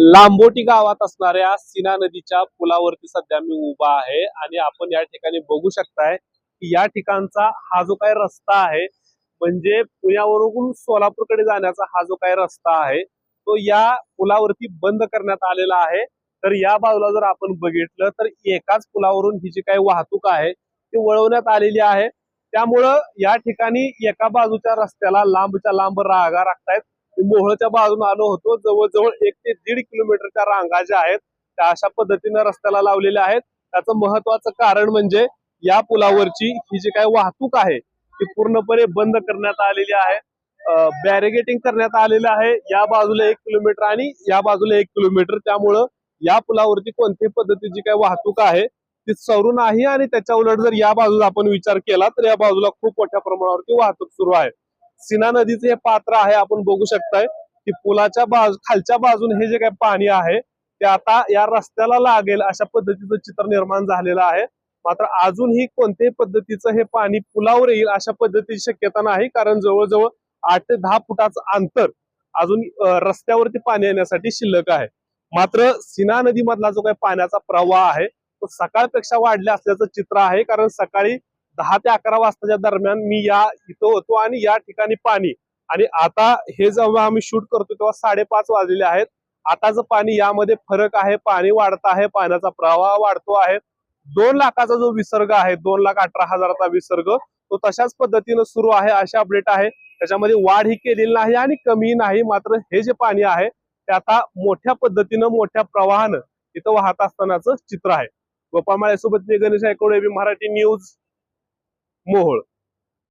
लांबोटी गावात असणाऱ्या सीना नदीच्या पुलावरती सध्या मी उभा आहे आणि आपण या ठिकाणी बघू शकताय की या ठिकाणचा हा जो काही रस्ता आहे म्हणजे पुण्यावरून सोलापूरकडे जाण्याचा हा जो काही रस्ता आहे तो या पुलावरती बंद करण्यात आलेला आहे. तर या बाजूला जर आपण बघितलं तर एकाच पुलावरून ही जी काही वाहतूक आहे ती वळवण्यात आलेली आहे. त्यामुळं या ठिकाणी एका बाजूच्या रस्त्याला लांबच्या लांब रागा राखतायत मोहळच्या बाजून आलो होतो. जवळजवळ एक ते दीड किलोमीटरच्या रांगा ज्या आहेत त्या अशा पद्धतीनं रस्त्याला लावलेल्या आहेत. त्याचं महत्वाचं कारण म्हणजे या पुलावरची ही जी काय वाहतूक आहे ती पूर्णपणे बंद करण्यात आलेली आहे. बॅरिगेटिंग करण्यात आलेलं आहे. या बाजूला एक किलोमीटर आणि या बाजूला एक किलोमीटर. त्यामुळं या पुलावरती कोणत्याही पद्धतीची काही वाहतूक आहे ती सरू नाही आणि त्याच्या उलट जर या बाजूला आपण विचार केला तर या बाजूला खूप मोठ्या प्रमाणावरती वाहतूक सुरू आहे. सीना नदीचे हे पात्र आहे आपण बघू शकताय. की पुलाच्या बाजू खालच्या बाजून हे जे काही पाणी आहे ते आता या रस्त्याला लागेल अशा पद्धतीचं चित्र निर्माण झालेलं आहे. मात्र अजूनही कोणत्याही पद्धतीचं हे पाणी पुलावर येईल अशा पद्धतीची शक्यता नाही कारण जवळजवळ आठ ते दहा फुटाचं अंतर अजून रस्त्यावरती पाणी येण्यासाठी शिल्लक आहे. मात्र सीना नदीमधला जो काही पाण्याचा प्रवाह आहे तो सकाळपेक्षा वाढला असल्याचं चित्र आहे कारण सकाळी दहा ते अकरा वाजताच्या दरम्यान मी या इथं होतो आणि या ठिकाणी पाणी. आणि आता हे जेव्हा आम्ही शूट करतो तेव्हा साडेपाच वाजलेले आहेत. आताचं पाणी यामध्ये फरक आहे पाणी वाढत आहे पाण्याचा प्रवाह वाढतो आहे. दोन लाखाचा जो विसर्ग आहे दोन लाख अठरा हजाराचा विसर्ग तो तशाच पद्धतीनं सुरू आहे अशा अपडेट आहे. त्याच्यामध्ये वाढ ही केलेली नाही आणि कमी नाही मात्र हे जे पाणी आहे ते आता मोठ्या पद्धतीनं मोठ्या प्रवाहानं इथं वाहत असतानाचं चित्र आहे. गोपाळ माळेसोबत मी गणेश ऐकवडे मराठी न्यूज. मोहोळ.